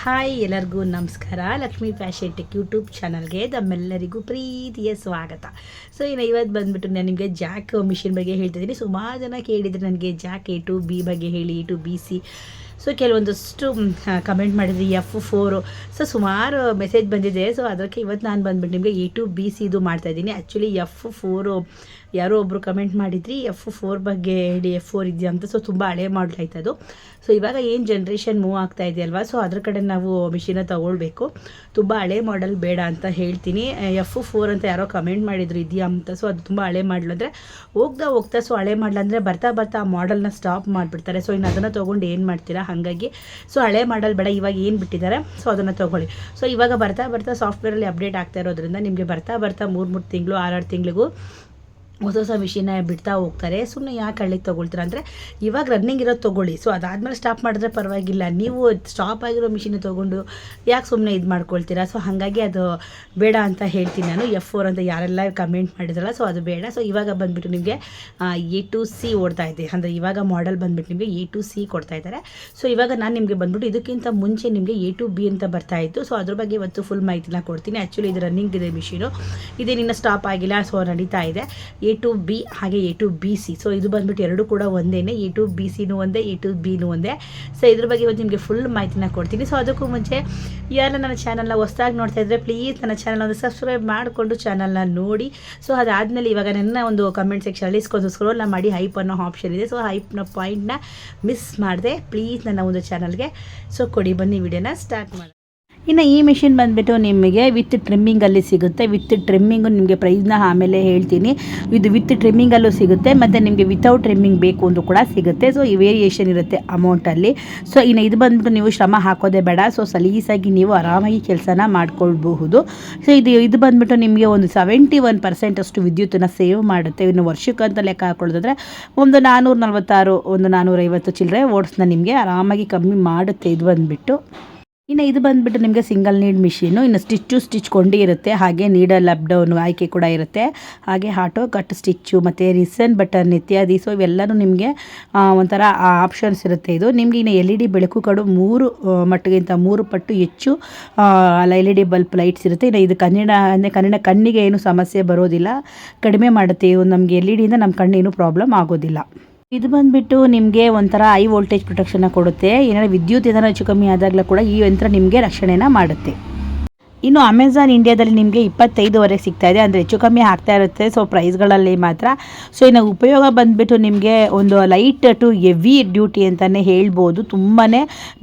Hi ಎಲ್ಲರಿಗೂ ನಮಸ್ಕಾರ. Lakshmi fashion tech YouTube ಚಾನಲ್ಗೆ ತಮ್ಮೆಲ್ಲರಿಗೂ ಪ್ರೀತಿಯ ಸ್ವಾಗತ. ಸೊ ಇನ್ನು ಇವತ್ತು ಬಂದುಬಿಟ್ಟು ನಾನು ನಿಮಗೆ ಜಾಕ್ ಮಿಷಿನ್ ಬಗ್ಗೆ ಹೇಳ್ತಿದ್ದೀನಿ ಸುಮಾರು ಜನ ಕೇಳಿದರೆ ನನಗೆ ಜಾಕ್ ಎ ಟು ಬಿ ಬಗ್ಗೆ ಹೇಳಿ A to B C so ಕೆಲವೊಂದಷ್ಟು ಕಮೆಂಟ್ ಮಾಡಿದ್ರಿ ಎಫ್ ಫೋರು ಸೊ ಸುಮಾರು ಮೆಸೇಜ್ ಬಂದಿದೆ. ಸೊ ಅದಕ್ಕೆ ಇವತ್ತು ನಾನು ಬಂದ್ಬಿಟ್ಟು ನಿಮಗೆ ಎ ಟು ಬಿ ಸಿ ಇದು ಮಾಡ್ತಾಯಿದ್ದೀನಿ ಆ್ಯಕ್ಚುಲಿ ಎಫ್ ಫೋರು ಯಾರೋ ಒಬ್ಬರು ಕಮೆಂಟ್ ಮಾಡಿದ್ರಿ ಎಫ್ ಫೋರ್ ಬಗ್ಗೆ ಹೇಳಿ ಎಫ್ ಫೋರ್ ಇದೆಯಾ ಅಂತ. ಸೊ ತುಂಬ ಹಳೆ ಮಾಡಲ್ ಆಯ್ತು ಅದು ಸೊ ಇವಾಗ ಏನು ಜನ್ರೇಷನ್ ಮೂವ್ ಆಗ್ತಾ ಇದೆಯಲ್ವಾ ಸೊ ಅದ್ರ ಕಡೆ ನಾವು ಮಿಷಿನ ತೊಗೊಳ್ಬೇಕು. ತುಂಬ ಹಳೆ ಮಾಡಲ್ ಬೇಡ ಅಂತ ಹೇಳ್ತೀನಿ. ಎಫ್ ಫೋರ್ ಅಂತ ಯಾರೋ ಕಮೆಂಟ್ ಮಾಡಿದ್ರು, ಇದೆಯಾ ಅಂತ. ಸೊ ಅದು ತುಂಬ ಹಳೆ ಮಾಡಲ್ ಅಂದರೆ, ಹೋಗ್ತಾ ಹೋಗ್ತಾ ಸೊ ಹಳೆ ಮಾಡಲ್ ಅಂದರೆ ಬರ್ತಾ ಬರ್ತಾ ಆ ಮಾಡಲ್ನ ಸ್ಟಾಪ್ ಮಾಡಿಬಿಡ್ತಾರೆ. ಸೊ ಇನ್ನು ಅದನ್ನು ತೊಗೊಂಡು ಏನು ಮಾಡ್ತೀರಾ? ಹಾಗಾಗಿ. ಸೊ ಹಳೆ ಮಾಡಲ್ ಬೇಡ, ಇವಾಗ ಏನು ಬಿಟ್ಟಿದ್ದಾರೆ ಸೊ ಅದನ್ನು ತೊಗೊಳ್ಳಿ. ಸೊ ಇವಾಗ ಬರ್ತಾ ಬರ್ತಾ ಸಾಫ್ಟ್ವೇರಲ್ಲಿ ಅಪ್ಡೇಟ್ ಆಗ್ತಾ ಇರೋದ್ರಿಂದ ನಿಮಗೆ ಬರ್ತಾ ಬರ್ತಾ ಮೂರು ಮೂರು ತಿಂಗಳು ಆರಾರು ತಿಂಗಳಿಗೂ ಹೊಸ ಹೊಸ ಮಿಷಿನ ಬಿಡ್ತಾ ಹೋಗ್ತಾರೆ. ಸುಮ್ಮನೆ ಯಾಕೆ ಹಳ್ಳಿಗೆ ತೊಗೊಳ್ತೀರಾ ಅಂದರೆ ಇವಾಗ ರನ್ನಿಂಗ್ ಇರೋದು ತೊಗೊಳ್ಳಿ. ಸೊ ಅದಾದಮೇಲೆ ಸ್ಟಾಪ್ ಮಾಡಿದ್ರೆ ಪರವಾಗಿಲ್ಲ. ನೀವು ಸ್ಟಾಪ್ ಆಗಿರೋ ಮಿಷಿನ್ ತೊಗೊಂಡು ಯಾಕೆ ಸುಮ್ಮನೆ ಇದು ಮಾಡ್ಕೊಳ್ತೀರಾ? ಸೊ ಹಾಗಾಗಿ ಅದು ಬೇಡ ಅಂತ ಹೇಳ್ತೀನಿ ನಾನು. ಎಫ್ ಫೋರ್ ಅಂತ ಯಾರೆಲ್ಲ ಕಮೆಂಟ್ ಮಾಡಿದ್ರಲ್ಲ ಸೊ ಅದು ಬೇಡ. ಸೊ ಇವಾಗ ಬಂದುಬಿಟ್ಟು ನಿಮಗೆ ಎ ಟು ಸಿ ಓಡ್ತಾ ಇದೆ. ಅಂದರೆ ಇವಾಗ ಮಾಡೆಲ್ ಬಂದುಬಿಟ್ಟು ನಿಮಗೆ ಎ ಟು ಸಿ ಕೊಡ್ತಾ ಇದ್ದಾರೆ. ಸೊ ಇವಾಗ ನಾನು ನಿಮಗೆ ಬಂದ್ಬಿಟ್ಟು ಇದಕ್ಕಿಂತ ಮುಂಚೆ ನಿಮಗೆ ಎ ಟು ಬಿ ಅಂತ ಬರ್ತಾ ಇತ್ತು. ಸೊ ಅದ್ರ ಬಗ್ಗೆ ಇವತ್ತು ಫುಲ್ ಮಾಹಿತಿನ ಕೊಡ್ತೀನಿ. ಆ್ಯಕ್ಚುಲಿ ಇದು ರನ್ನಿಂಗ್ ಇದೆ ಮಿಷಿನು ಇದೇನಿನ್ನ ಸ್ಟಾಪ್ ಆಗಿಲ್ಲ ಸೊ ನಡೀತಾ ಇದೆ. ಎ ಟು ಬಿ ಹಾಗೆ A to B C so ಇದು ಬಂದ್ಬಿಟ್ಟು ಎರಡು ಕೂಡ ಒಂದೇ ಎ ಟು ಬಿ ಸಿನೂ ಒಂದೇ ಎ ಟು ಬಿನೂ ಒಂದೇ. ಸೊ ಇದ್ರ ಬಗ್ಗೆ ಇವತ್ತು ನಿಮಗೆ ಫುಲ್ ಮಾಹಿತಿನ ಕೊಡ್ತೀನಿ. ಸೊ ಅದಕ್ಕೂ ಮುಂಚೆ ಯಾರು ನನ್ನ ಚಾನಲ್ನ ಹೊಸ್ದಾಗಿ ನೋಡ್ತಾ ಇದ್ದರೆ ಪ್ಲೀಸ್ ನನ್ನ ಚಾನಲ್ ಒಂದು ಸಬ್ಸ್ಕ್ರೈಬ್ ಮಾಡಿಕೊಂಡು ಚಾನಲ್ನ ನೋಡಿ. ಸೊ ಅದಾದಮೇಲೆ ಇವಾಗ ನನ್ನ ಒಂದು ಕಮೆಂಟ್ ಸೆಕ್ಷನಲ್ಲಿ ಇಸ್ಕೊಂಡು ಸ್ಕ್ರೋಲ್ನ ಮಾಡಿ ಹೈಪ್ ಅನ್ನೋ ಆಪ್ಷನ್ ಇದೆ. ಸೊ ಹೈಪ್ನ ಪಾಯಿಂಟ್ನ ಮಿಸ್ ಮಾಡಿದೆ ಪ್ಲೀಸ್ ನನ್ನ ಒಂದು ಚಾನಲ್ಗೆ ಸೊ ಕೊಡಿ ಬನ್ನಿ ವಿಡಿಯೋನ ಸ್ಟಾರ್ಟ್ ಮಾಡಿ. ಇನ್ನು ಈ ಮಿಷಿನ್ ಬಂದುಬಿಟ್ಟು ನಿಮಗೆ ವಿತ್ ಟ್ರಿಮ್ಮಿಂಗಲ್ಲಿ ಸಿಗುತ್ತೆ. ವಿತ್ ಟ್ರಿಮ್ಮಿಂಗು ನಿಮಗೆ ಪ್ರೈಸ್ನ ಆಮೇಲೆ ಹೇಳ್ತೀನಿ. ಇದು ವಿತ್ ಟ್ರಿಮ್ಮಿಂಗಲ್ಲೂ ಸಿಗುತ್ತೆ. ಮತ್ತು ನಿಮಗೆ ವಿತೌಟ್ ಟ್ರಿಮ್ಮಿಂಗ್ ಬೇಕು ಅಂದರೂ ಕೂಡ ಸಿಗುತ್ತೆ. ಸೊ ಈ ವೇರಿಯೇಷನ್ ಇರುತ್ತೆ ಅಮೌಂಟಲ್ಲಿ ಸೊ ಇನ್ನು ಇದು ಬಂದ್ಬಿಟ್ಟು ನೀವು ಶ್ರಮ ಹಾಕೋದೇ ಬೇಡ. ಸೊ ಸಲೀಸಾಗಿ ನೀವು ಆರಾಮಾಗಿ ಕೆಲಸನ ಮಾಡ್ಕೊಳ್ಬಹುದು. ಸೊ ಇದು ಇದು ಬಂದ್ಬಿಟ್ಟು ನಿಮಗೆ ಒಂದು ಸೆವೆಂಟಿ ಒನ್ ಪರ್ಸೆಂಟ್ ಅಷ್ಟು ವಿದ್ಯುತ್ತನ್ನು ಸೇವ್ ಮಾಡುತ್ತೆ. ಇನ್ನು ವರ್ಷಕ್ಕಂತ ಲೆಕ್ಕ ಹಾಕೊಳ್ಳೋದಾದ್ರೆ ಒಂದು ನಾನ್ನೂರ ನಲ್ವತ್ತಾರು ಒಂದು ನಾನ್ನೂರೈವತ್ತು ಚಿಲ್ಲರೆ ಓಟ್ಸ್ನ ನಿಮಗೆ ಆರಾಮಾಗಿ ಕಮ್ಮಿ ಮಾಡುತ್ತೆ. ಇದು ಬಂದುಬಿಟ್ಟು. ಇನ್ನು ಇದು ಬಂದುಬಿಟ್ಟು ನಿಮಗೆ ಸಿಂಗಲ್ ನೀಡ್ ಮಿಷಿನು ಇನ್ನು ಸ್ಟಿಚ್ಚು ಸ್ಟಿಚ್ ಕೊಂಡಿ ಇರುತ್ತೆ. ಹಾಗೆ ನೀಡಲ್ ಅಪ್ ಡೌನ್ ಆಯ್ಕೆ ಕೂಡ ಇರುತ್ತೆ. ಹಾಗೆ ಹಾಟೋ ಕಟ್ ಸ್ಟಿಚ್ಚು ಮತ್ತು ರಿಸನ್ ಬಟನ್ ಇತ್ಯಾದಿ. ಸೊ ಇವೆಲ್ಲನೂ ನಿಮಗೆ ಒಂಥರ ಆಪ್ಷನ್ಸ್ ಇರುತ್ತೆ ಇದು. ನಿಮಗೆ ಇನ್ನು ಎಲ್ ಇ ಡಿ ಬೆಳಕು ಕಡು ಮೂರು ಮಟ್ಟಿಗಿಂತ ಮೂರು ಪಟ್ಟು ಹೆಚ್ಚು L E D bulb lights ಇರುತ್ತೆ. ಇನ್ನು ಇದು ಕನ್ನಡ ಅಂದರೆ ಕನ್ನಡ ಕಣ್ಣಿಗೆ ಏನು ಸಮಸ್ಯೆ ಬರೋದಿಲ್ಲ. ಕಡಿಮೆ ಮಾಡುತ್ತೆ ನಮಗೆ ಎಲ್ ಇ ಡಿಯಿಂದ ನಮ್ಮ ಕಣ್ಣೇನು ಪ್ರಾಬ್ಲಮ್ ಆಗೋದಿಲ್ಲ. ಇದು ಬಂದುಬಿಟ್ಟು ನಿಮಗೆ ಒಂಥರ ಹೈ ವೋಲ್ಟೇಜ್ ಪ್ರೊಟೆಕ್ಷನ್ನ ಕೊಡುತ್ತೆ. ಏನಾದರೂ ವಿದ್ಯುತ್ ಏನಾದರೂ ಹೆಚ್ಚು ಕಮ್ಮಿ ಆದಾಗಲೂ ಕೂಡ ಈ ಯಂತ್ರ ನಿಮಗೆ ರಕ್ಷಣೆನ ಮಾಡುತ್ತೆ. ಇನ್ನು ಅಮೆಝಾನ್ ಇಂಡಿಯಾದಲ್ಲಿ ನಿಮಗೆ ಇಪ್ಪತ್ತೈದುವರೆಗೆ ಸಿಗ್ತಾ ಇದೆ. ಅಂದರೆ ಹೆಚ್ಚು ಕಮ್ಮಿ ಆಗ್ತಾ ಇರುತ್ತೆ. ಸೊ ಪ್ರೈಸ್ಗಳಲ್ಲಿ ಮಾತ್ರ. ಸೊ ಇನ್ನು ಉಪಯೋಗ ಬಂದುಬಿಟ್ಟು ನಿಮಗೆ ಒಂದು ಲೈಟ್ ಟು ಹೆವಿ ಡ್ಯೂಟಿ ಅಂತಲೇ ಹೇಳ್ಬೋದು. ತುಂಬಾ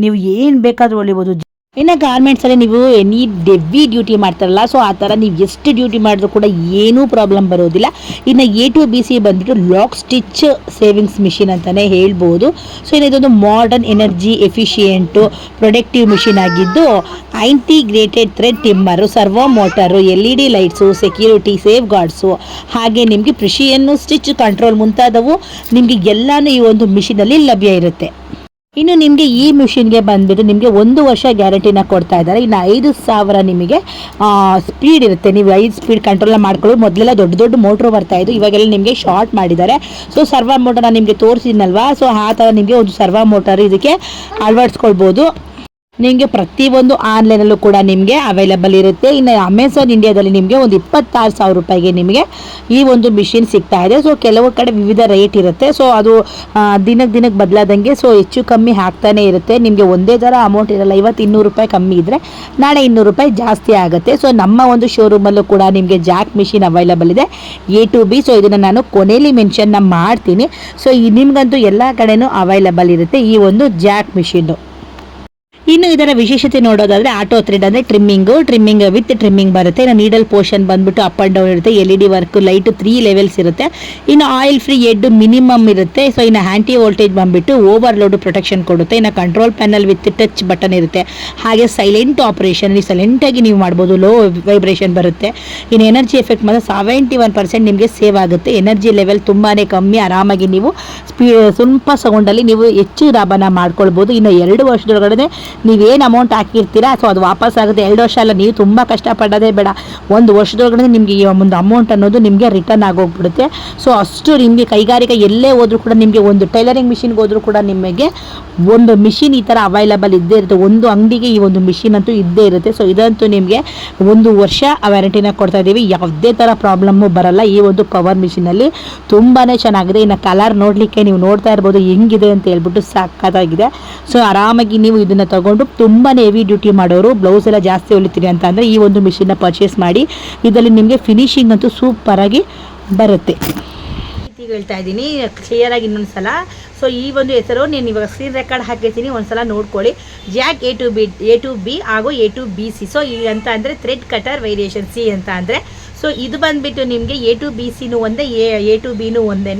ನೀವು ಏನು ಬೇಕಾದರೂ ಹೊಲಿಬೋದು ಇನ್ನು ಗಾರ್ಮೆಂಟ್ಸಲ್ಲಿ ನೀವು ಎನಿ ಡೆವಿ ಡ್ಯೂಟಿ ಮಾಡ್ತಾರಲ್ಲ ಸೊ ಆ ಥರ ನೀವು ಎಷ್ಟು ಡ್ಯೂಟಿ ಮಾಡಿದ್ರು ಕೂಡ ಏನೂ ಪ್ರಾಬ್ಲಮ್ ಬರೋದಿಲ್ಲ. ಇನ್ನು ಎ ಟು ಬಿ ಸಿ ಬಂದ್ಬಿಟ್ಟು ಲಾಕ್ ಸ್ಟಿಚ್ ಸೇವಿಂಗ್ಸ್ ಮಿಷಿನ್ ಅಂತಲೇ ಹೇಳ್ಬೋದು. ಸೊ ಇನ್ನು ಇದೊಂದು modern energy efficient productive machine ಆಗಿದ್ದು integrated thread trimmer servo motor L E D lights security safeguards ಹಾಗೆ ನಿಮಗೆ ಕೃಷಿಯನ್ನು ಸ್ಟಿಚ್ ಕಂಟ್ರೋಲ್ ಮುಂತಾದವು ನಿಮಗೆ ಎಲ್ಲನೂ ಈ ಒಂದು ಮಿಷಿನಲ್ಲಿ ಲಭ್ಯ ಇರುತ್ತೆ. ಇನ್ನು ನಿಮಗೆ ಈ ಮಿಷಿನ್ಗೆ ಬಂದ್ಬಿಟ್ಟು ನಿಮಗೆ ಒಂದು ವರ್ಷ ಗ್ಯಾರಂಟಿನ ಕೊಡ್ತಾ ಇದ್ದಾರೆ. ಇನ್ನು ಐದು ಸಾವಿರ ನಿಮಗೆ ಸ್ಪೀಡ್ ಇರುತ್ತೆ. ನೀವು ಐದು ಸ್ಪೀಡ್ ಕಂಟ್ರೋಲ್ ಮಾಡ್ಕೊಳ್ಳಿ ಮೊದಲೆಲ್ಲ ದೊಡ್ಡ ದೊಡ್ಡ ಮೋಟ್ರು ಬರ್ತಾ ಇದ್ದು ಇವಾಗೆಲ್ಲ ನಿಮಗೆ ಶಾರ್ಟ್ ಮಾಡಿದ್ದಾರೆ. ಸೊ ಸರ್ವ ಮೋಟರ್ನ ನಿಮಗೆ ತೋರಿಸಿದ್ನಲ್ವಾ? ಸೊ ಆ ಥರ ನಿಮಗೆ ಒಂದು ಸರ್ವ ಮೋಟರ್ ಇದಕ್ಕೆ ಅಳವಡಿಸ್ಕೊಳ್ಬೋದು. ನಿಮಗೆ ಪ್ರತಿಯೊಂದು ಆನ್ಲೈನಲ್ಲೂ ಕೂಡ ನಿಮಗೆ ಅವೈಲಬಲ್ ಇರುತ್ತೆ. ಇನ್ನು ಅಮೆಝಾನ್ ಇಂಡಿಯಾದಲ್ಲಿ ನಿಮಗೆ ಒಂದು ಇಪ್ಪತ್ತಾರು ಸಾವಿರ ರೂಪಾಯಿಗೆ ನಿಮಗೆ ಈ ಒಂದು ಮಿಷಿನ್ ಸಿಗ್ತಾ ಇದೆ. ಸೊ ಕೆಲವು ಕಡೆ ವಿವಿಧ ರೇಟ್ ಇರುತ್ತೆ. ಸೊ ಅದು ದಿನಕ್ಕೆ ದಿನಕ್ಕೆ ಬದಲಾದಂಗೆ ಸೊ ಹೆಚ್ಚು ಕಮ್ಮಿ ಆಗ್ತಾನೆ ಇರುತ್ತೆ. ನಿಮಗೆ ಒಂದೇ ಥರ ಅಮೌಂಟ್ ಇರಲ್ಲ. ಇವತ್ತು ಇನ್ನೂರು ರೂಪಾಯಿ ಕಮ್ಮಿ ಇದ್ದರೆ ನಾಳೆ ಇನ್ನೂರು ರೂಪಾಯಿ ಜಾಸ್ತಿ ಆಗುತ್ತೆ. ಸೊ ನಮ್ಮ ಒಂದು ಶೋರೂಮಲ್ಲೂ ಕೂಡ ನಿಮಗೆ ಜಾಕ್ ಮಿಷಿನ್ ಅವೈಲಬಲ್ ಇದೆ. ಎ ಟು ಬಿ ಸೊ ಇದನ್ನು ನಾನು ಕೊನೆಯಲ್ಲಿ ಮೆನ್ಷನ್ನ ಮಾಡ್ತೀನಿ. ಸೊ ನಿಮಗಂತೂ ಎಲ್ಲ ಕಡೆನೂ ಅವೈಲಬಲ್ ಇರುತ್ತೆ ಈ ಒಂದು ಜಾಕ್ ಮಿಷಿನ್ನು ಇನ್ನು ಇದರ ವಿಶೇಷತೆ ನೋಡೋದಾದ್ರೆ ಆಟೋ ಥ್ರೆಡ್ ಅಂದರೆ ಟ್ರಿಮ್ಮಿಂಗು ಟ್ರಿಮ್ಮಿಂಗ್ ವಿತ್ ಟ್ರಿಮ್ಮಿಂಗ್ ಬರುತ್ತೆ. ಇನ್ನು ನೀಡಲ್ ಪೋರ್ಷನ್ ಬಂದ್ಬಿಟ್ಟು ಅಪ್ ಆ್ಯಂಡ್ ಡೌನ್ ಇರುತ್ತೆ. L E D work light three levels ಇರುತ್ತೆ. ಇನ್ನು ಆಯಿಲ್ ಫ್ರೀ ಎಡ್ ಮಿನಿಮಮ್ ಇರುತ್ತೆ. ಸೊ ಇನ್ನು ಆ್ಯಂಟಿ ವೋಲ್ಟೇಜ್ ಬಂದ್ಬಿಟ್ಟು ಓವರ್ಲೋಡ್ ಪ್ರೊಟೆಕ್ಷನ್ ಕೊಡುತ್ತೆ. ಇನ್ನು control panel with touch button ಇರುತ್ತೆ. ಹಾಗೆ ಸೈಲೆಂಟ್ ಆಪರೇಷನ್ ನೀವು ಸೈಲೆಂಟಾಗಿ ನೀವು ಮಾಡ್ಬೋದು. ಲೋ ವೈಬ್ರೇಷನ್ ಬರುತ್ತೆ. ಇನ್ನು ಎನರ್ಜಿ ಎಫೆಕ್ಟ್ ಮಾತ್ರ ಸೆವೆಂಟಿ ಒನ್ ಪರ್ಸೆಂಟ್ ನಿಮಗೆ ಸೇವ್ ಆಗುತ್ತೆ. ಎನರ್ಜಿ ಲೆವೆಲ್ ತುಂಬಾ ಕಮ್ಮಿ. ಆರಾಮಾಗಿ ನೀವು ಸ್ಪೀ ಸ್ವಲ್ಪ ಸೌಂಡಲ್ಲಿ ನೀವು ಹೆಚ್ಚು ಲಾಭನ ಮಾಡ್ಕೊಳ್ಬೋದು. ಇನ್ನು ಎರಡು ವರ್ಷದೊಳಗಡೆ ನೀವೇನು ಅಮೌಂಟ್ ಹಾಕಿರ್ತೀರಾ? ಸೊ ಅದು ವಾಪಸ್ ಆಗುತ್ತೆ. ಎರಡು ವರ್ಷ ಅಲ್ಲ, ನೀವು ತುಂಬ ಕಷ್ಟಪಡೋದೇ ಬೇಡ. ಒಂದು ವರ್ಷದೊಳಗಡೆ ನಿಮಗೆ ಒಂದು ಅಮೌಂಟ್ ಅನ್ನೋದು ನಿಮಗೆ ರಿಟರ್ನ್ ಆಗೋಗ್ಬಿಡುತ್ತೆ. ಸೊ ಅಷ್ಟು ನಿಮಗೆ ಕೈಗಾರಿಕೆ ಎಲ್ಲೇ ಹೋದರೂ ಕೂಡ ನಿಮಗೆ ಒಂದು ಟೈಲರಿಂಗ್ ಮಿಷಿನ್ಗೆ ಹೋದರೂ ಕೂಡ ನಿಮಗೆ ಒಂದು ಮಿಷಿನ್ ಈ ಥರ ಅವೈಲಬಲ್ ಇದ್ದೇ ಇರುತ್ತೆ. ಒಂದು ಅಂಗಡಿಗೆ ಈ ಒಂದು ಮಿಷಿನ್ ಅಂತೂ ಇದ್ದೇ ಇರುತ್ತೆ. ಸೊ ಇದಂತೂ ನಿಮಗೆ ಒಂದು ವರ್ಷ ವ್ಯಾರಂಟಿನ ಕೊಡ್ತಾ ಇದ್ದೀವಿ ಯಾವುದೇ ಥರ ಪ್ರಾಬ್ಲಮ್ಮು ಬರಲ್ಲ. ಈ ಒಂದು ಪವರ್ ಮಿಷಿನಲ್ಲಿ ತುಂಬಾ ಚೆನ್ನಾಗಿದೆ. ಇನ್ನು ಕಲರ್ ನೋಡಲಿಕ್ಕೆ ನೀವು ನೋಡ್ತಾ ಇರ್ಬೋದು. ಹೆಂಗಿದೆ ಅಂತ ಹೇಳ್ಬಿಟ್ಟು ಸಾಕಾಗಿದೆ. ಸೊ ಆರಾಮಾಗಿ ನೀವು ಇದನ್ನು ತಗೊಂಡು ತುಂಬಾ ಹೆವಿ ಡ್ಯೂಟಿ ಮಾಡೋರು ಬ್ಲೌಸ್ ಎಲ್ಲ ಜಾಸ್ತಿ ಹೊಲಿತೀರಿ ಅಂತ ಅಂದರೆ ಈ ಒಂದು ಮಿಷಿನ್ನ ಪರ್ಚೇಸ್ ಮಾಡಿ, ಇದರಲ್ಲಿ ನಿಮಗೆ ಫಿನಿಶಿಂಗ್ ಅಂತೂ ಸೂಪರಾಗಿ ಬರುತ್ತೆ. ಹೇಳ್ತಾ ಇದ್ದೀನಿ ಕ್ಲಿಯರಾಗಿ ಇನ್ನೊಂದು ಸಲ. ಸೊ ಈ ಒಂದು ಹೆಸರು నేను ಇವಾಗ ಸ್ಕ್ರೀನ್ ರೆಕಾರ್ಡ್ ಹಾಕಿರ್ತೀನಿ ಒಂದು ಸಲ ನೋಡ್ಕೊಳ್ಳಿ. Jack A to B A to B ಹಾಗೂ A to B C so ಈ ಅಂತ ಅಂದರೆ ಥ್ರೆಡ್ ಕಟರ್ ವೇರಿಯೇಷನ್ ಸಿ ಅಂತ ಅಂದರೆ. ಸೊ ಇದು ಬಂದುಬಿಟ್ಟು ನಿಮಗೆ ಎ ಟು ಬಿ ಸಿನೂ ಒಂದೇ ಎ ಎ ಟು ಬಿನೂ ಒಂದೇ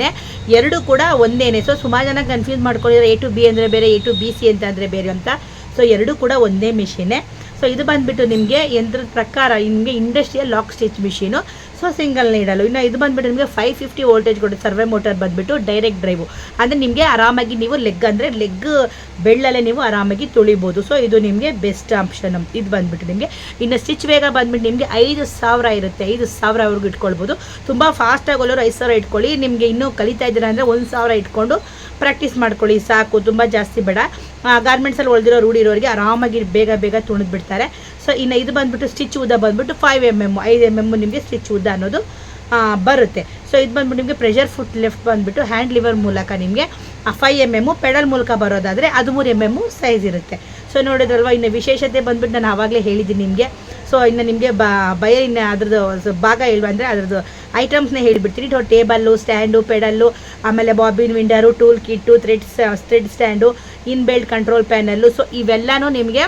ಎರಡು ಕೂಡ ಒಂದೇ ಸೊ ಸುಮಾರು ಜನ ಕನ್ಫ್ಯೂಸ್ ಮಾಡ್ಕೊಂಡಿದ್ರೆ ಎ ಟು ಬಿ ಅಂದರೆ ಬೇರೆ ಎ ಟು ಬಿ ಸಿ ಅಂತ ಅಂದರೆ ಬೇರೆ ಅಂತ. ಸೊ ಎರಡು ಕೂಡ ಒಂದೇ ಮಿಷಿನೇ ಸೊ ಇದು ಬಂದುಬಿಟ್ಟು ನಿಮಗೆ ಯಂತ್ರದ ಪ್ರಕಾರ ನಿಮಗೆ industrial lock stitch machine so single needle ಇನ್ನು ಇದು ಬಂದ್ಬಿಟ್ಟು ನಿಮಗೆ ಫೈವ್ ಫಿಫ್ಟಿ ವೋಲ್ಟೇಜ್ ಕೊಡುತ್ತೆ ಸರ್ವೆ ಮೋಟರ್ ಬಂದುಬಿಟ್ಟು ಡೈರೆಕ್ಟ್ ಡ್ರೈವು ಅಂದರೆ ನಿಮಗೆ ಆರಾಮಾಗಿ ನೀವು ಲೆಗ್ ಅಂದರೆ ಲೆಗ್ ಬೆಳ್ಳಲ್ಲೇ ನೀವು ಆರಾಮಾಗಿ ತುಳಿಬೋದು. ಸೊ ಇದು ನಿಮಗೆ ಬೆಸ್ಟ್ ಆಪ್ಷನ್ ಇದು ಬಂದುಬಿಟ್ಟು ನಿಮಗೆ. ಇನ್ನು ಸ್ಟಿಚ್ ವೇಗ ಬಂದ್ಬಿಟ್ಟು ನಿಮಗೆ ಐದು ಸಾವಿರ ಇರುತ್ತೆ. ಐದು ಸಾವಿರವರೆಗೂ ಇಟ್ಕೊಳ್ಬೋದು. ತುಂಬ ಫಾಸ್ಟಾಗಿ ಹೋಗೋರು ಐದು ಸಾವಿರ ಇಟ್ಕೊಳ್ಳಿ. ನಿಮಗೆ ಇನ್ನೂ ಕಲಿತಾ ಇದ್ದೀರಾ ಅಂದರೆ ಒಂದು ಸಾವಿರ ಇಟ್ಕೊಂಡು ಪ್ರಾಕ್ಟೀಸ್ ಮಾಡ್ಕೊಳ್ಳಿ. ಸಾಕು. ತುಂಬ ಜಾಸ್ತಿ ಬೇಡ. ಗಾರ್ಮೆಂಟ್ಸಲ್ಲಿ ಒಳ್ದಿರೋ ರೂಢಿರೋರಿಗೆ ಆರಾಮಾಗಿ ಬೇಗ ಬೇಗ ತುಣಿದು ಬಿಡ್ತಾರೆ. ಸೊ ಇನ್ನು ಇದು ಬಂದುಬಿಟ್ಟು ಸ್ಟಿಚ್ ಉದ್ದ ಬಂದುಬಿಟ್ಟು ಫೈವ್ ಎಂ ಎಂ ಐದು ಎಂ ಎಂ ನಿಮಗೆ ಸ್ಟಿಚ್ ಉದ್ದ ಅನ್ನೋದು ಬರುತ್ತೆ. ಸೊ ಇದು ಬಂದ್ಬಿಟ್ಟು ನಿಮಗೆ ಪ್ರೆಷರ್ ಫುಟ್ ಲೆಫ್ಟ್ ಬಂದುಬಿಟ್ಟು ಹ್ಯಾಂಡ್ ಲಿವರ್ ಮೂಲಕ ನಿಮಗೆ ಫೈವ್ ಎಂ ಎಮ್ಮು ಪೆಡಲ್ ಮೂಲಕ ಬರೋದಾದರೆ ಅದು ಮೂರು ಎಂ ಎಮ್ಮು ಸೈಜ್ ಇರುತ್ತೆ. ಸೊ ನೋಡಿದ್ರಲ್ವ, ಇನ್ನು ವಿಶೇಷತೆ ಬಂದ್ಬಿಟ್ಟು ನಾನು ಆವಾಗಲೇ ಹೇಳಿದ್ದೀನಿ ನಿಮಗೆ. ಸೊ ಇನ್ನು ನಿಮಗೆ ಬ ಇನ್ನು ಅದ್ರದ್ದು ಭಾಗ ಹೇಳುವ ಅಂದರೆ ಅದ್ರದ್ದು ಐಟಮ್ಸ್ನ ಹೇಳಿಬಿಡ್ತೀನಿ. ಟೇಬಲ್ಲು ಸ್ಟ್ಯಾಂಡು ಪೆಡಲ್ಲು ಆಮೇಲೆ bobbin winder tool kit threads thread stand in belt control panel so ಇವೆಲ್ಲನೂ ನಿಮಗೆ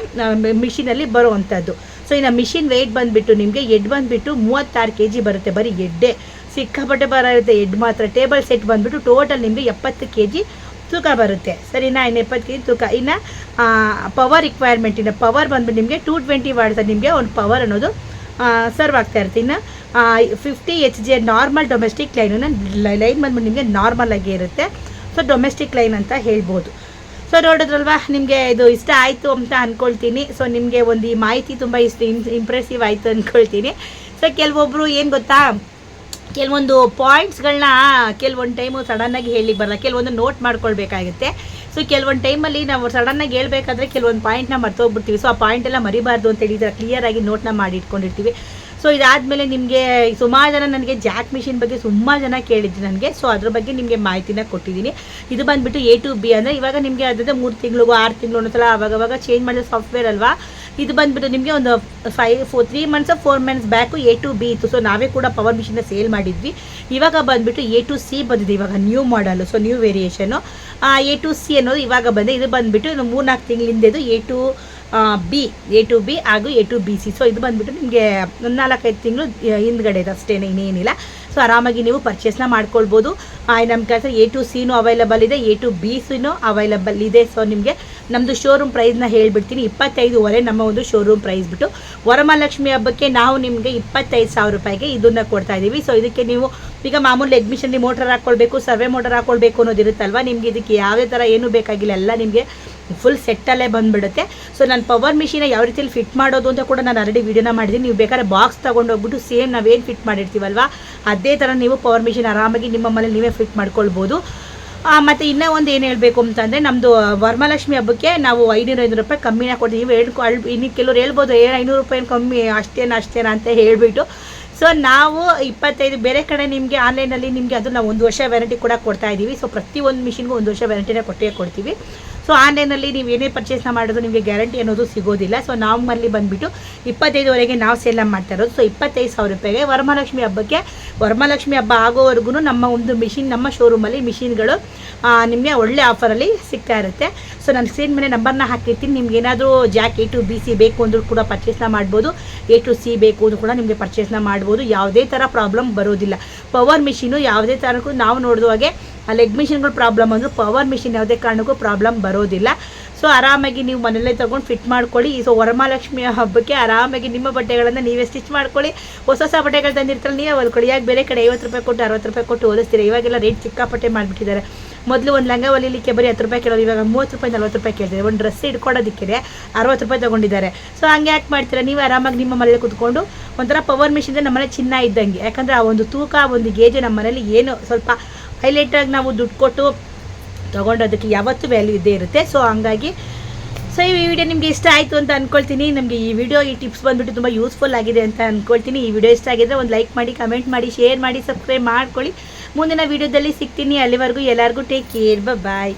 ಮಿಷಿನಲ್ಲಿ ಬರುವಂಥದ್ದು ಸೊ ಇನ್ನು ಮಿಷಿನ್ ವೆಯ್ಟ್ ಬಂದುಬಿಟ್ಟು ನಿಮಗೆ ಎಡ್ ಬಂದುಬಿಟ್ಟು ಮೂವತ್ತಾರು ಕೆ ಜಿ ಬರುತ್ತೆ. ಬರೀ ಎಡ್ಡೆ. ಸಿಕ್ಕಾಪಟ್ಟೆ ಬರುತ್ತೆ. ಎಡ್ ಮಾತ್ರ. ಟೇಬಲ್ ಸೆಟ್ ಬಂದುಬಿಟ್ಟು ಟೋಟಲ್ ನಿಮಗೆ ಎಪ್ಪತ್ತು ಕೆ ಜಿ ತೂಕ ಬರುತ್ತೆ. ಸರಿನಾ? ಇನ್ನು ಎಪ್ಪತ್ತು ಕೆ ಜಿ ತೂಕ. ಇನ್ನು ಪವರ್ ರಿಕ್ವೈರ್ಮೆಂಟ್ ಇನ್ನು ಪವರ್ ಬಂದುಬಿಟ್ಟು ನಿಮಗೆ ಟೂ ಟ್ವೆಂಟಿ ವಾಡ್ಸ್ ನಿಮಗೆ ಒಂದು ಪವರ್ ಅನ್ನೋದು ಸರ್ವ್ ಆಗ್ತಾ ಇರುತ್ತೆ. ಇನ್ನು fifty H G normal domestic line line ಬಂದ್ಬಿಟ್ಟು ನಿಮಗೆ ನಾರ್ಮಲ್ ಆಗಿ ಇರುತ್ತೆ. ಸೊ ಡೊಮೆಸ್ಟಿಕ್ ಲೈನ್ ಅಂತ ಹೇಳ್ಬೋದು. ಸೊ ನೋಡಿದ್ರಲ್ವಾ? ನಿಮಗೆ ಇದು ಇಷ್ಟ ಆಯಿತು ಅಂತ ಅಂದ್ಕೊಳ್ತೀನಿ ಸೊ ನಿಮಗೆ ಒಂದು ಈ ಮಾಹಿತಿ ತುಂಬ ಇಷ್ಟ ಇಂಪ್ರೆಸಿವ್ ಆಯಿತು ಅಂದ್ಕೊಳ್ತೀನಿ ಸೊ ಕೆಲವೊಬ್ಬರು ಏನು ಗೊತ್ತಾ? ಕೆಲವೊಂದು ಪಾಯಿಂಟ್ಸ್ಗಳನ್ನ ಕೆಲವೊಂದು ಟೈಮು ಸಡನ್ನಾಗಿ ಹೇಳಿ ಬರಲ್ಲ ಕೆಲವೊಂದು ನೋಟ್ ಮಾಡ್ಕೊಳ್ಬೇಕಾಗುತ್ತೆ. ಸೊ ಕೆಲವೊಂದು ಟೈಮಲ್ಲಿ ನಾವು ಸಡನ್ನಾಗಿ ಹೇಳ್ಬೇಕಾದ್ರೆ ಕೆಲವೊಂದು ಪಾಯಿಂಟ್ನ ಮರ್ತೋಗ್ಬಿಡ್ತೀವಿ. ಸೊ ಆ ಪಾಯಿಂಟ್ ಎಲ್ಲ ಮರಿಬಾರ್ದು ಅಂತ ಹೇಳಿದ್ರೆ ಕ್ಲಿಯರಾಗಿ ಮಾಡಿ ಇಟ್ಕೊಂಡಿರ್ತೀವಿ ಸೊ ಇದಾದಮೇಲೆ ನಿಮಗೆ ಸುಮಾರು ಜನ ನನಗೆ ಜಾಕ್ ಮಿಷಿನ್ ಬಗ್ಗೆ ಸುಮಾರು ಜನ ಕೇಳಿದ್ರು ನನಗೆ. ಸೊ ಅದ್ರ ಬಗ್ಗೆ ನಿಮಗೆ ಮಾಹಿತಿನ ಕೊಟ್ಟಿದ್ದೀನಿ ಇದು ಬಂದುಬಿಟ್ಟು ಎ ಟು ಬಿ ಅಂದರೆ ಇವಾಗ ನಿಮಗೆ ಅದರದ್ದು ಮೂರು ತಿಂಗಳಿಗೂ, ಆರು ತಿಂಗಳು ಒಂದೊಂದ್ಸಲ ಅವಾಗವಾಗ ಚೇಂಜ್ ಮಾಡಿದ ಸಾಫ್ಟ್ವೇರ್ ಅಲ್ವಾ? ಇದು ಬಂದುಬಿಟ್ಟು ನಿಮಗೆ ಒಂದು five four three months four months back A two B ಇತ್ತು. ಸೊ ನಾವೇ ಕೂಡ ಪವರ್ ಮಿಷಿನ್ನ ಸೇಲ್ ಮಾಡಿದ್ವಿ. ಇವಾಗ ಬಂದುಬಿಟ್ಟು ಎ ಟು ಸಿ ಬಂದಿದೆ ಇವಾಗ ನ್ಯೂ ಮಾಡಲು so new variation A two C ಅನ್ನೋದು ಇವಾಗ ಬಂದೆ. ಇದು ಬಂದುಬಿಟ್ಟು ಮೂರ್ನಾಲ್ಕು ತಿಂಗಳಿಂದ ಇದು A two B A two B ಹಾಗೂ A two B C so ಇದು ಬಂದುಬಿಟ್ಟು ನಿಮಗೆ ಒಂದು ನಾಲ್ಕೈದು ತಿಂಗಳು ಹಿಂದ್ಗಡೆ ಇದೆ ಅಷ್ಟೇ ಇನ್ನೇನಿಲ್ಲ. ಸೊ ಆರಾಮಾಗಿ ನೀವು ಪರ್ಚೇಸ್ನ ಮಾಡ್ಕೊಳ್ಬೋದು. ನಮ್ಮ ಕೆಲಸ ಎ ಟು ಸಿನೂ ಅವೈಲಬಲ್ ಇದೆ ಎ ಟು ಬಿ ಸಿನೂ ಅವೈಲಬಲ್ ಇದೆ. ಸೊ ನಿಮಗೆ ನಮ್ಮದು ಶೋರೂಮ್ ಪ್ರೈಸ್ನ ಹೇಳ್ಬಿಡ್ತೀನಿ. ಇಪ್ಪತ್ತೈದುವರೆ ನಮ್ಮ ಒಂದು ಶೋರೂಮ್ ಪ್ರೈಸ್ ಬಿಟ್ಟು. ವರಮಹಾಲಕ್ಷ್ಮಿ ಹಬ್ಬಕ್ಕೆ ನಾವು ನಿಮಗೆ ಇಪ್ಪತ್ತೈದು ಸಾವಿರ ರೂಪಾಯಿಗೆ ಇದನ್ನು ಕೊಡ್ತಾ ಇದ್ದೀವಿ. ಸೊ ಇದಕ್ಕೆ ನೀವು ಈಗ ಮಾಮೂಲಿ ಅಡ್ಮಿಷನ್ಲಿ ಮೋಟರ್ ಹಾಕ್ಕೊಳ್ಬೇಕು ಸರ್ವೆ ಮೋಟರ್ ಹಾಕ್ಕೊಳ್ಬೇಕು ಅನ್ನೋದಿರುತ್ತಲ್ವ? ನಿಮಗೆ ಇದಕ್ಕೆ ಯಾವುದೇ ಥರ ಏನೂ ಬೇಕಾಗಿಲ್ಲ. ಎಲ್ಲ ನಿಮಗೆ ಫುಲ್ ಸೆಟ್ಟಲ್ಲೇ ಬಂದುಬಿಡುತ್ತೆ. ಸೊ ನಾನು ಪವರ್ ಮಿಷಿನ ಯಾವ ರೀತಿಯಲ್ಲಿ ಫಿಟ್ ಮಾಡೋದು ಅಂತ ಕೂಡ ನಾನು ಆಲ್ರೆಡಿ ವೀಡಿಯೋನ ಮಾಡಿದ್ದೀನಿ. ನೀವು ಬೇಕಾದ್ರೆ ಬಾಕ್ಸ್ ತೊಗೊಂಡೋಗ್ಬಿಟ್ಟು ಸೇಮ್ ನಾವೇನು ಫಿಟ್ ಮಾಡಿರ್ತೀವಲ್ವ? ಅದೇ ಥರ ನೀವು ಪವರ್ ಮಿಷಿನ್ ಆರಾಮಾಗಿ ನಿಮ್ಮ ಮನೇಲಿ ನೀವೇ ಫಿಟ್ ಮಾಡ್ಕೊಳ್ಬೋದು. ಮತ್ತು ಇನ್ನೂ ಒಂದು ಏನು ಹೇಳಬೇಕು ಅಂತಂದರೆ ನಮ್ಮದು ವರಮಹಾಲಕ್ಷ್ಮಿ ಹಬ್ಬಕ್ಕೆ ನಾವು ಐನೂರು ಐನೂರು ರೂಪಾಯಿ ಕಮ್ಮಿನ ಕೊಡ್ತೀವಿ. ಹೇಳ್ಕೊ ಅಳ್ ಇನ್ನು ಕೆಲವ್ರು ಹೇಳ್ಬೋದು ಏನು ಐನೂರು ರೂಪಾಯಿ ಕಮ್ಮಿ, ಅಷ್ಟೇನ, ಅಷ್ಟೇನಾ ಅಂತ ಹೇಳಿಬಿಟ್ಟು. ಸೊ ನಾವು ಇಪ್ಪತ್ತೈದು ಬೇರೆ ಕಡೆ ನಿಮಗೆ ಆನ್ಲೈನಲ್ಲಿ ನಿಮಗೆ ಅದು ನಾವು ಒಂದು ವರ್ಷ ವ್ಯಾರಂಟಿ ಕೂಡ ಕೊಡ್ತಾ ಇದ್ದೀವಿ ಸೊ ಒಂದು ಮಿಷಿನ್ಗೂ ಒಂದು ವರ್ಷ ವ್ಯಾರಂಟಿನ ಕೊಟ್ಟೇ ಕೊಡ್ತೀವಿ. ಸೊ ಆನ್ಲೈನಲ್ಲಿ ನೀವು ಏನೇ ಪರ್ಚೇಸ್ನ ಮಾಡೋದು ನಿಮಗೆ ಗ್ಯಾರಂಟಿ ಅನ್ನೋದು ಸಿಗೋದಿಲ್ಲ. ಸೊ ನಮ್ಮಲ್ಲಿ ಬಂದುಬಿಟ್ಟು ಇಪ್ಪತ್ತೈದುವರೆಗೆ ನಾವು ಸೇಲ್ ಮಾಡ್ತಾ ಇರೋದು. ಸೊ ಇಪ್ಪತ್ತೈದು ಸಾವಿರ ರೂಪಾಯಿಗೆ ವರಮಹಾಲಕ್ಷ್ಮಿ ಹಬ್ಬಕ್ಕೆ ವರಮಹಾಲಕ್ಷ್ಮಿ ಹಬ್ಬ ಆಗೋವರೆಗೂ ನಮ್ಮ ಒಂದು ಮಿಷಿನ್ ನಮ್ಮ ಶೋರೂಮಲ್ಲಿ ಮಿಷಿನ್ಗಳು ನಿಮಗೆ ಒಳ್ಳೆ ಆಫರಲ್ಲಿ ಸಿಗ್ತಾ ಇರುತ್ತೆ. ಸೊ ನಾನು ಸ್ಕ್ರೀನ್ ಮೇಲೆ ನಂಬರ್ನ ಹಾಕಿರ್ತೀನಿ. ನಿಮ್ಗೆ ಏನಾದರೂ jack A two B C ಬೇಕು ಅಂದರೂ ಕೂಡ ಪರ್ಚೇಸ್ನ ಮಾಡ್ಬೋದು. ಎ ಟು ಸಿ ಬೇಕು ಅಂದ್ರೂ ಕೂಡ ನಿಮಗೆ ಪರ್ಚೇಸ್ನ ಮಾಡ್ಬೋದು. ಯಾವುದೇ ಥರ ಪ್ರಾಬ್ಲಮ್ ಬರೋದಿಲ್ಲ. ಪವರ್ ಮಿಷಿನು ಯಾವುದೇ ಥರಕ್ಕೂ ನಾವು ನೋಡಿದ ಹಾಗೆ ಲೆಗ್ ಮಿಷಿನ್ಗಳು ಪ್ರಾಬ್ಲಮ್ ಅಂದರೂ ಪವರ್ ಮಿಷಿನ್ ಯಾವುದೇ ಕಾರಣಕ್ಕೂ ಪ್ರಾಬ್ಲಮ್ ಬರೋದಿಲ್ಲ. ಸೊ ಆರಾಮಾಗಿ ನೀವು ಮನೆಯಲ್ಲೇ ತೊಗೊಂಡು ಫಿಟ್ ಮಾಡ್ಕೊಳ್ಳಿ. ಸೊ ವರಮಹಾಲಕ್ಷ್ಮಿ ಹಬ್ಬಕ್ಕೆ ಆರಾಮಾಗಿ ನಿಮ್ಮ ಬಟ್ಟೆಗಳನ್ನು ನೀವೇ ಸ್ಟಿಚ್ ಮಾಡ್ಕೊಳ್ಳಿ. ಹೊಸ ಹೊಸ ಬಟ್ಟೆಗಳು ತಂದಿರ್ತಾರೆ ನೀವೇ ಹೊಲ್ಕೊಳ್ಳಿ. ಯಾಕೆ ಬೇರೆ ಕಡೆ ಐವತ್ತು ರೂಪಾಯಿ ಕೊಟ್ಟು, ಅರವತ್ತು ರೂಪಾಯಿ ಕೊಟ್ಟು ಹೋಲಿಸ್ತೀರಿ? ಇವಾಗೆಲ್ಲ ರೇಟ್ ಸಿಕ್ಕಾಪಟ್ಟೆ ಮಾಡಿಬಿಟ್ಟಿದ್ದಾರೆ. ಮೊದಲು ಒಂದು ಲಂಗ ಹೊಲಿಲಿಕ್ಕೆ ಬರೀ ಹತ್ತು ರೂಪಾಯಿ ಕೇಳೋದು, ಇವಾಗ ಮೂವತ್ತು ರೂಪಾಯಿ ನಲ್ವತ್ತು ರೂಪಾಯಿ ಕೇಳ್ತಾರೆ ಒಂದು ಡ್ರೆಸ್ ಇಟ್ಕೊಡೋದಕ್ಕೆ ಅರವತ್ತು ರೂಪಾಯಿ ತೊಗೊಂಡಿದ್ದಾರೆ. ಸೊ ಹಂಗೆ ಯಾಕೆ ಮಾಡ್ತೀರ? ನೀವು ಆರಾಮಾಗಿ ನಿಮ್ಮ ಮನೇಲಿ ಕೂತ್ಕೊಂಡು ಒಂಥರ ಪವರ್ ಮಿಷಿನ್ ನಮ್ಮನೆ ಚಿನ್ನ ಇದ್ದಂಗೆ. ಯಾಕಂದರೆ ಆ ಒಂದು ತೂಕ, ಆ ಒಂದು ಗೇಜು ನಮ್ಮ ಮನೇಲಿ ಏನು ಸ್ವಲ್ಪ ಹೈಲೈಟಾಗಿ ನಾವು ದುಡ್ಡು ಕೊಟ್ಟು ತೊಗೊಂಡೋದಕ್ಕೆ ಯಾವತ್ತೂ ವ್ಯಾಲ್ಯೂ ಇದ್ದೇ ಇರುತ್ತೆ. ಸೊ ಹಂಗಾಗಿ ಸೊ ಈ ವಿಡಿಯೋ ನಿಮಗೆ ಇಷ್ಟ ಆಯಿತು ಅಂತ ಅಂದ್ಕೊಳ್ತೀನಿ ನಮಗೆ ಈ ವಿಡಿಯೋ ಈ ಟಿಪ್ಸ್ ಬಂದುಬಿಟ್ಟು ತುಂಬ ಯೂಸ್ಫುಲ್ ಆಗಿದೆ ಅಂತ ಅಂದ್ಕೊಳ್ತೀನಿ ಈ ವಿಡಿಯೋ ಇಷ್ಟ ಆಗಿದ್ರೆ ಒಂದು ಲೈಕ್ ಮಾಡಿ ಕಮೆಂಟ್ ಮಾಡಿ ಶೇರ್ ಮಾಡಿ ಸಬ್ಸ್ಕ್ರೈಬ್ ಮಾಡ್ಕೊಳ್ಳಿ. ಮುಂದಿನ ವಿಡಿಯೋದಲ್ಲಿ ಸಿಗ್ತೀನಿ. ಅಲ್ಲಿವರೆಗೂ ಎಲ್ಲರಿಗೂ ಟೇಕ್ ಕೇರ್ ಬಾಯ್